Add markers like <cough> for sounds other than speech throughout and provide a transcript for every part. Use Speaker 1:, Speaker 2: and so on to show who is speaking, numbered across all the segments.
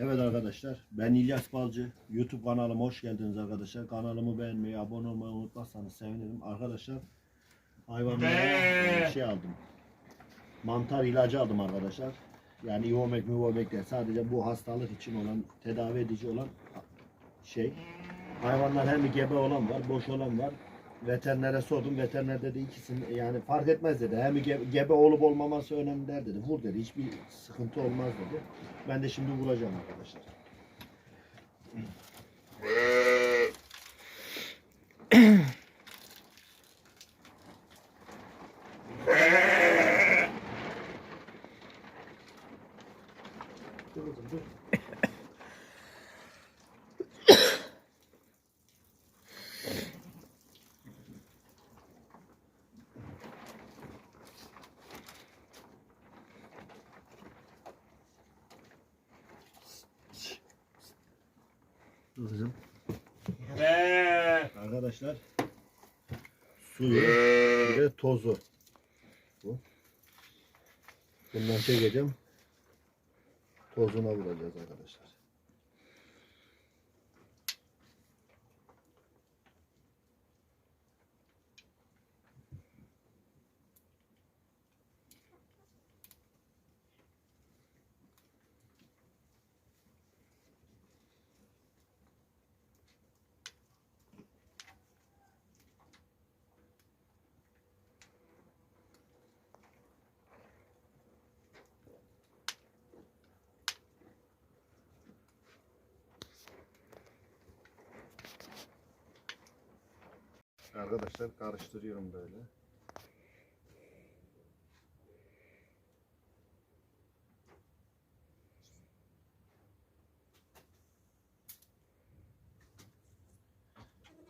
Speaker 1: Evet arkadaşlar ben İlyas Balcı. YouTube kanalıma hoş geldiniz arkadaşlar. Kanalımı beğenmeyi, abone olmayı unutmazsanız sevinirim. Arkadaşlar hayvanlara şey aldım. Mantar ilacı aldım arkadaşlar. Yani ivomek mivomek değil. Sadece bu hastalık için olan, tedavi edici olan şey. Hayvanlar hem gebe olan var, boş olan var. Veterinere sordum. Veteriner dedi ikisini yani fark etmez dedi. Hem ge- gebe olup olmaması önemli der dedi. Vur dedi. Hiçbir sıkıntı olmaz dedi. Ben de şimdi vuracağım arkadaşlar. <laughs> Dur kızım dur. Kızım. Arkadaşlar suyu de tozu. Bu. Bundan çekeceğim. Tozuna vuracağız arkadaşlar. Arkadaşlar karıştırıyorum böyle.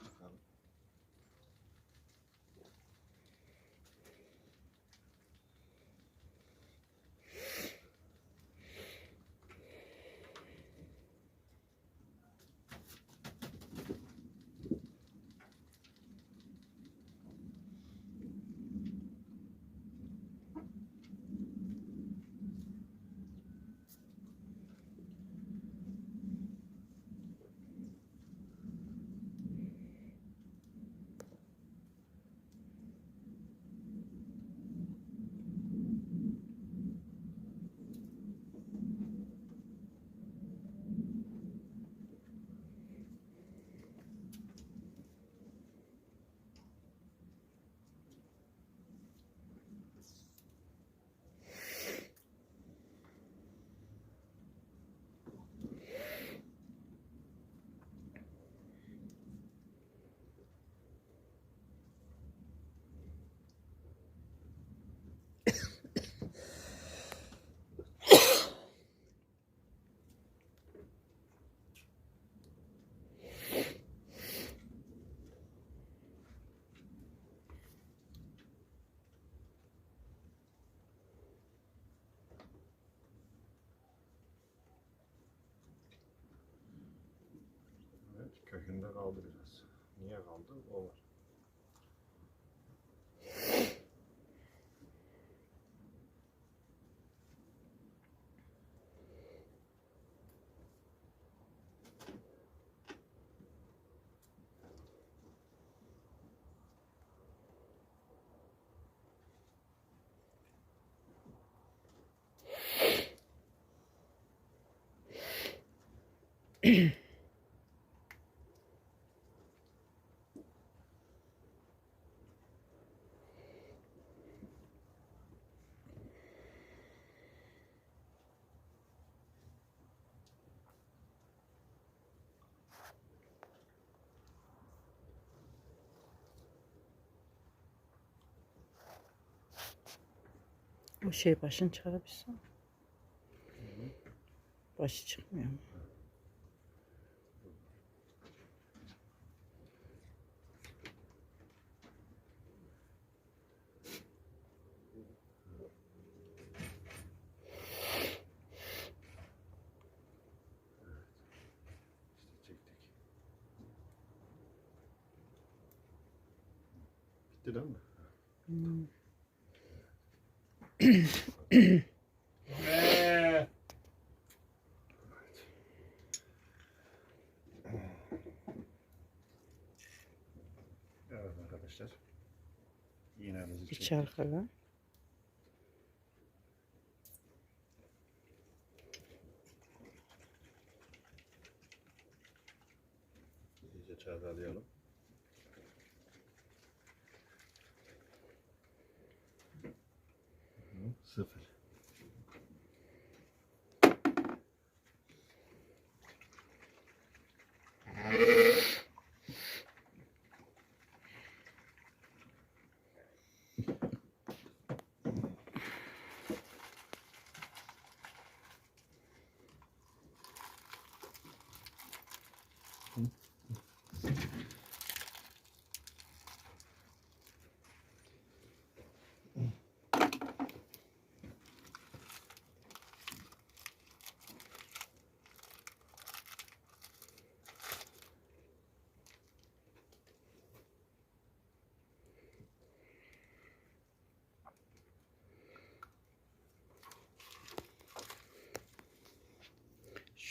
Speaker 1: Bakalım. Evet, kökünde kaldı biraz. Niye kaldı? O var. <clears throat>
Speaker 2: O şey başını çıkarabilirsin. Başı çıkmıyor mu?
Speaker 1: Bitti değil mi?
Speaker 2: Hmm. Evet arkadaşlar.
Speaker 1: İğnemizi çektik. Bir.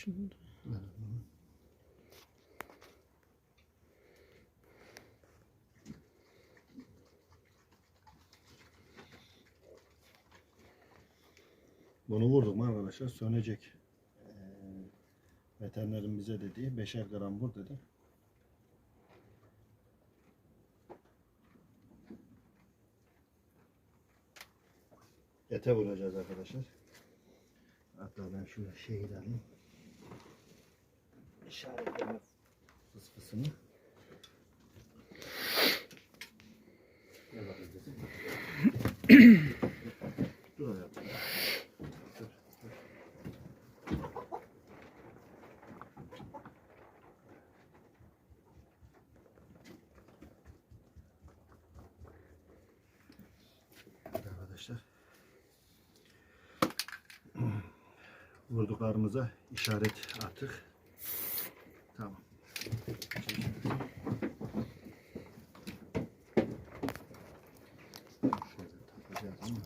Speaker 2: Şunu da.
Speaker 1: Bunu vurduk mu arkadaşlar sönecek. Ee, veterinerin bize dediği 5'er gram vur dedi. Ete vuracağız arkadaşlar. Hatta ben şu şeyi alayım. İşaretleme fıskısını. Dur hayatım. Arkadaşlar vurduklarımıza işaret attık. Tamam.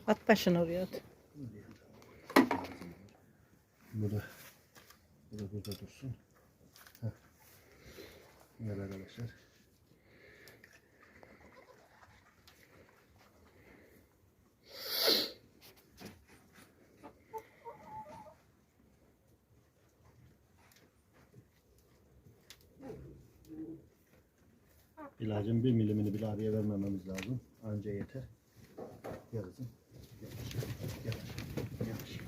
Speaker 2: At başını oraya at.
Speaker 1: bu da bu da burada dursun. Heh. Evet arkadaşlar. İlacın bir milimini bile araya vermememiz lazım. Anca yeter. Gel kızım. Yavaş,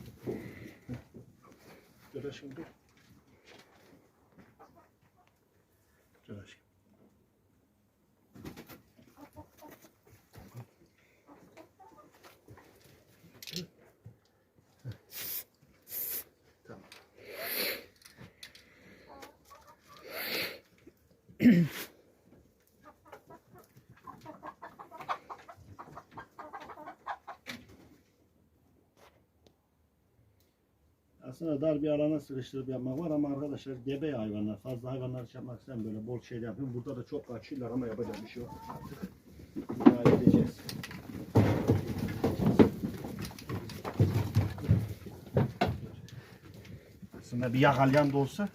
Speaker 1: yavaş, yavaş. Dur. Dur aşkım. Tamam. Aslında dar bir alana sıkıştırıp yapmak var ama arkadaşlar gebe hayvanlar. Fazla hayvanlar şey yapmak istemem böyle bol şeyler yapıyorum. Burada da çok kaçıyorlar ama yapacak bir şey yok artık. İdare edeceğiz. Aslında bir yakalayan da olsa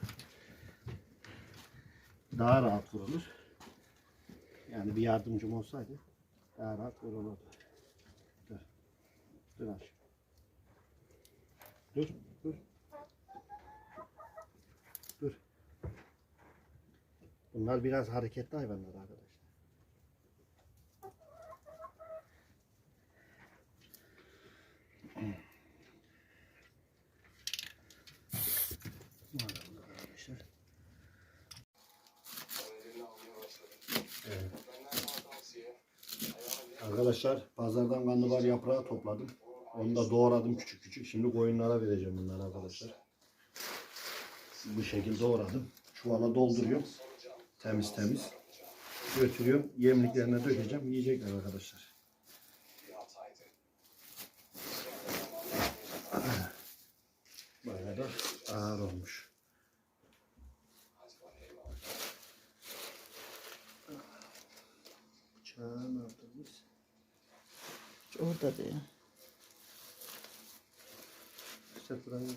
Speaker 1: daha rahat vurulur. Yani bir yardımcım olsaydı daha rahat vurulurdu. Dur. Dur aşkım. Dur. Bunlar biraz hareketli hayvanlar arkadaşlar. Evet. Arkadaşlar pazardan karnabahar yaprağı topladım. Onu da doğradım küçük küçük. Şimdi koyunlara vereceğim bunları arkadaşlar. Bu şekilde doğradım. Çuvala dolduruyorum. Temiz temiz. Götürüyorum. Yemliklerine dökeceğim. Yiyecekler arkadaşlar. Bayağı da ağır olmuş. Bıçağı ne yaptık biz?
Speaker 2: Orada diyor.
Speaker 1: İşte buranın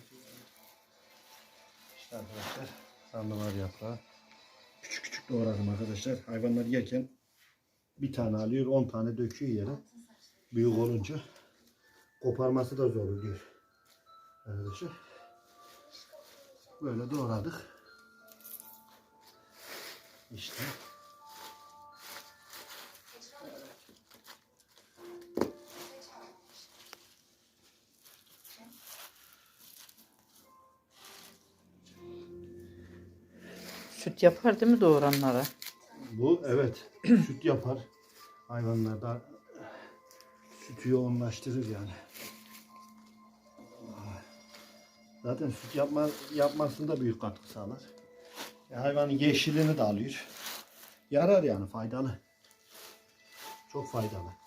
Speaker 1: İşte arkadaşlar karnabahar yaprağı. Doğradım arkadaşlar. Hayvanlar yerken bir tane alıyor, 10 tane döküyor yere. Büyük olunca koparması da zor oluyor. Arkadaşlar. Böyle doğradık. İşte.
Speaker 2: Süt yapar değil mi doğuranlara?
Speaker 1: Bu evet süt yapar. Hayvanlarda sütü yoğunlaştırır yani. Zaten süt yapma, yapmasında büyük katkı sağlar. E, hayvanın yeşilini de alıyor. Yarar yani faydalı. Çok faydalı.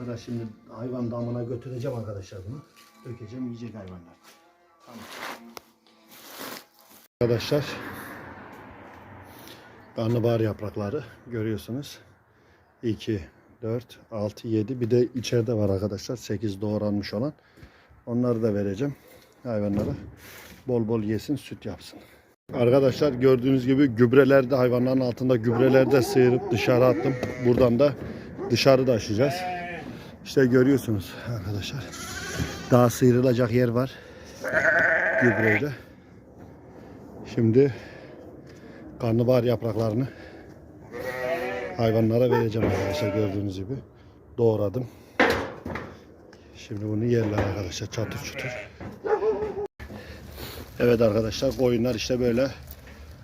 Speaker 1: Arkadaş şimdi hayvan damına götüreceğim arkadaşlar bunu. Dökeceğim yiyecek hayvanlar. Arkadaşlar karnabahar yaprakları görüyorsunuz. 2, 4, 6, 7 bir de içeride var arkadaşlar 8 doğranmış olan. Onları da vereceğim hayvanlara. Bol bol yesin süt yapsın. Arkadaşlar gördüğünüz gibi gübreler de hayvanların altında gübreler de sıyırıp dışarı attım. Buradan da dışarı da aşacağız. İşte görüyorsunuz arkadaşlar. Daha sıyrılacak yer var. Gübreyle. Şimdi karnabahar yapraklarını hayvanlara vereceğim arkadaşlar gördüğünüz gibi. Doğradım. Şimdi bunu yerler arkadaşlar çatır çutur. Evet arkadaşlar koyunlar işte böyle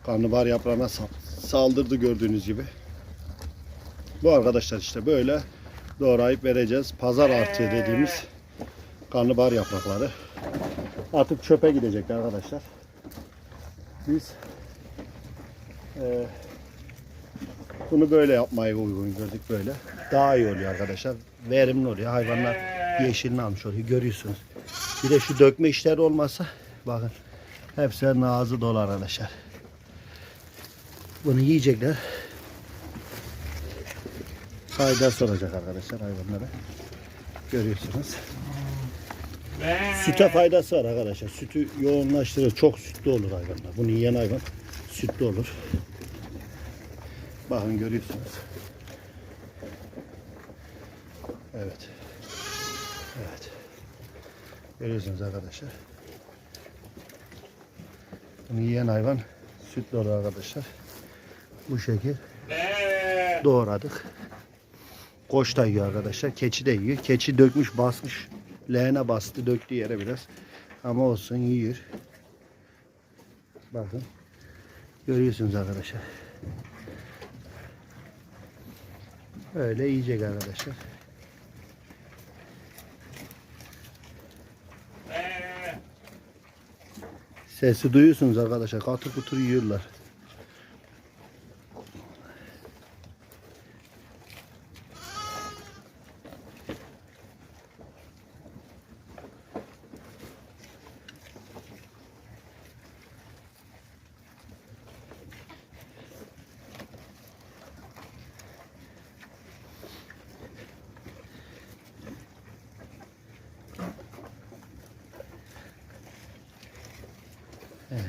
Speaker 1: karnabahar yaprağına sa- saldırdı gördüğünüz gibi. Bu arkadaşlar işte böyle doğrayıp vereceğiz. Pazar artığı dediğimiz karnabahar yaprakları. Artık çöpe gidecek arkadaşlar. Biz eee, bunu böyle yapmayı uygun gördük böyle. Daha iyi oluyor arkadaşlar. Verimli oluyor. Hayvanlar yeşilini almış oluyor. Görüyorsunuz. Bir de şu dökme işleri olmasa bakın hepsinin ağzı dolu arkadaşlar. Bunu yiyecekler. Faydası olacak arkadaşlar hayvanlara. Görüyorsunuz. Süte faydası var arkadaşlar. Sütü yoğunlaştırır. Çok sütlü olur hayvanlar. Bunu yiyen hayvan sütlü olur. Bakın görüyorsunuz. Evet. Evet. Görüyorsunuz arkadaşlar. Bunu yiyen hayvan sütlü olur arkadaşlar. Bu şekil doğradık. Koç da yiyor arkadaşlar. Keçi de yiyor. Keçi dökmüş basmış. Leğene bastı döktü yere biraz. Ama olsun yiyor. Bakın. Görüyorsunuz arkadaşlar. Öyle yiyecek arkadaşlar. Sesi duyuyorsunuz arkadaşlar. Katır kutur yiyorlar.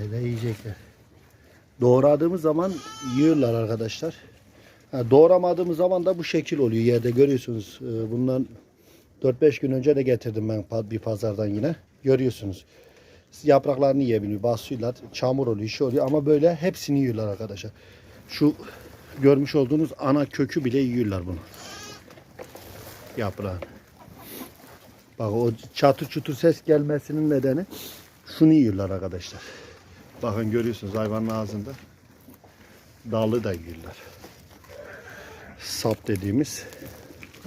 Speaker 1: Öyle yiyecekler. Doğradığımız zaman yiyorlar arkadaşlar. Ha, doğramadığımız zaman da bu şekil oluyor yerde görüyorsunuz. Ee, Bundan 4-5 gün önce de getirdim ben bir pazardan yine. Görüyorsunuz. Yapraklarını yiyebiliyor. Basıyorlar. Çamur oluyor, şey oluyor ama böyle hepsini yiyorlar arkadaşlar. Şu görmüş olduğunuz ana kökü bile yiyorlar bunu. Yaprağın. Bak o çatır çutur ses gelmesinin nedeni şunu yiyorlar arkadaşlar. Bakın görüyorsunuz hayvanın ağzında. Dalı da yiyorlar. Sap dediğimiz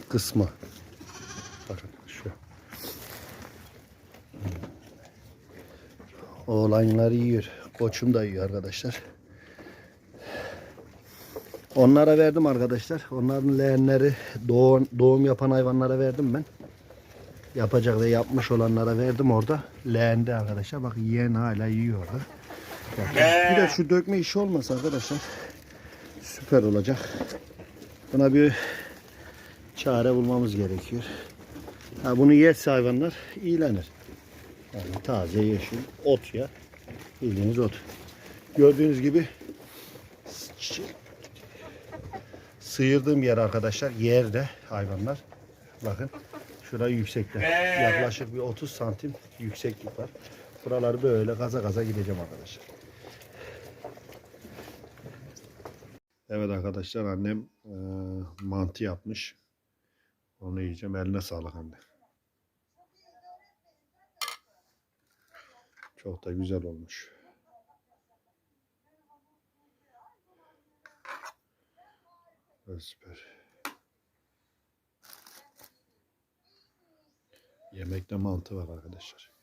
Speaker 1: kısmı. Bakın şu. Oğlanları yiyor. Koçum da yiyor arkadaşlar. Onlara verdim arkadaşlar. Onların leğenleri doğum, doğum yapan hayvanlara verdim ben. Yapacak ve yapmış olanlara verdim orada. Leğende arkadaşlar. Bak yiyen hala yiyor orada. Bir de şu dökme işi olmasa arkadaşlar süper olacak. Buna bir çare bulmamız gerekiyor. Ha, bunu yerse hayvanlar iyilenir. Yani taze yeşil ot ya. Bildiğiniz ot. Gördüğünüz gibi sıyırdığım yer arkadaşlar yerde hayvanlar. Bakın şurada yüksekte. Yaklaşık bir 30 santim yükseklik var. Buraları böyle gaza gaza gideceğim arkadaşlar. Evet arkadaşlar annem e, mantı yapmış. Onu yiyeceğim. Eline sağlık anne. Çok da güzel olmuş. Evet, süper. Yemekte mantı var arkadaşlar.